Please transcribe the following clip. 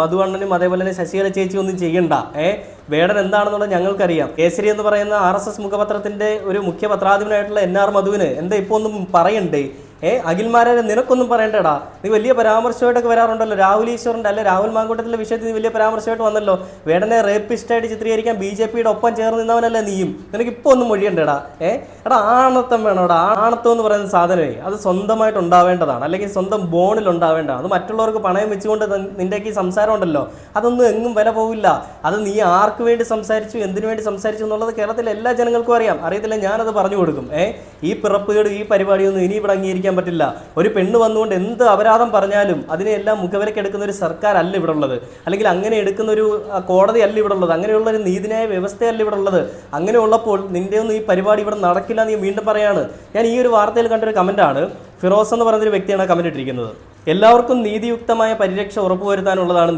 മധുവണ്ണനും അതേപോലെ തന്നെ ശശികല ചേച്ചി ഒന്നും ചെയ്യണ്ട. ഏ വേടൻ എന്താണെന്നുള്ളത് ഞങ്ങൾക്കറിയാം. കേസരി എന്ന് പറയുന്ന ആർ എസ് എസ് മുഖപത്രത്തിന്റെ ഒരു മുഖ്യ പത്രാധിപനായിട്ടുള്ള എൻ ആർ മധുവിന് എന്താ ഇപ്പൊ ഒന്നും പറയണ്ടേ? ഏ അഖിൽമാരെ നിനക്കൊന്നും പറയണ്ടടാ. നീ വലിയ പരാമർശമായിട്ടൊക്കെ വരാറുണ്ടല്ലോ. രാഹുൽ ഈശ്വറിന്റെ അല്ലെ രാഹുൽ മാങ്കൂട്ടത്തിലെ വിഷയത്തിൽ നീ വലിയ പരാമർശമായിട്ട് വന്നല്ലോ. വേടനെ റേപ്പിസ്റ്റായിട്ട് ചിത്രീകരിക്കാൻ ബി ജെ പിയുടെ ഒപ്പം ചേർന്ന് നിന്നവനല്ലേ നീയും. നിനക്ക് ഇപ്പൊ ഒന്നും മൊഴിയണ്ടേടാ. ഏ എടാ ആണത്തം വേണോടാ. ആണത്തം എന്ന് പറയുന്ന സാധനമേ അത് സ്വന്തമായിട്ട് ഉണ്ടാവേണ്ടതാണ്. അല്ലെങ്കിൽ സ്വന്തം ബോണിൽ ഉണ്ടാവേണ്ടതാണ് അത് മറ്റുള്ളവർക്ക് പണയം വെച്ചുകൊണ്ട് നിന്റെയൊക്കെ ഈ സംസാരം ഉണ്ടല്ലോ. അതൊന്നും എങ്ങും വില പോവില്ല. അത് നീ ആർക്ക് വേണ്ടി സംസാരിച്ചു എന്തിനു വേണ്ടി സംസാരിച്ചു എന്നുള്ളത് കേരളത്തിലെ എല്ലാ ജനങ്ങൾക്കും അറിയാം. അറിയത്തില്ല ഞാനത് പറഞ്ഞു കൊടുക്കും. ഏ ഈ പിറപ്പുകേട് ഈ പരിപാടിയൊന്നും ഇനി ഇവിടെ അംഗീകരിക്കാൻ പറ്റില്ല. ഒരു പെണ്ണ് വന്നുകൊണ്ട് എന്ത് അപരാധം പറഞ്ഞാലും അതിനെല്ലാം മുഖവിലക്ക് എടുക്കുന്ന ഒരു സർക്കാർ അല്ല ഇവിടെ ഉള്ളത് അല്ലെങ്കിൽ അങ്ങനെ എടുക്കുന്ന ഒരു കോടതി അല്ല ഇവിടെ ഉള്ളത് അങ്ങനെയുള്ള ഒരു നീതിന്യായ വ്യവസ്ഥയല്ല ഇവിടെ ഉള്ളത് അങ്ങനെ ഉള്ളപ്പോൾ നിന്റെ ഒന്നും ഈ പരിപാടി ഇവിടെ നടക്കില്ല എന്ന് വീണ്ടും പറയാണ്. ഞാൻ ഈ ഒരു വാർത്തയിൽ കണ്ടൊരു കമന്റാണ്. ഫിറോസ് എന്ന് പറയുന്നൊരു വ്യക്തിയാണ് കമന്റ് ഇട്ടിരിക്കുന്നത്. എല്ലാവർക്കും നീതിയുക്തമായ പരിരക്ഷ ഉറപ്പുവരുത്താനുള്ളതാണ്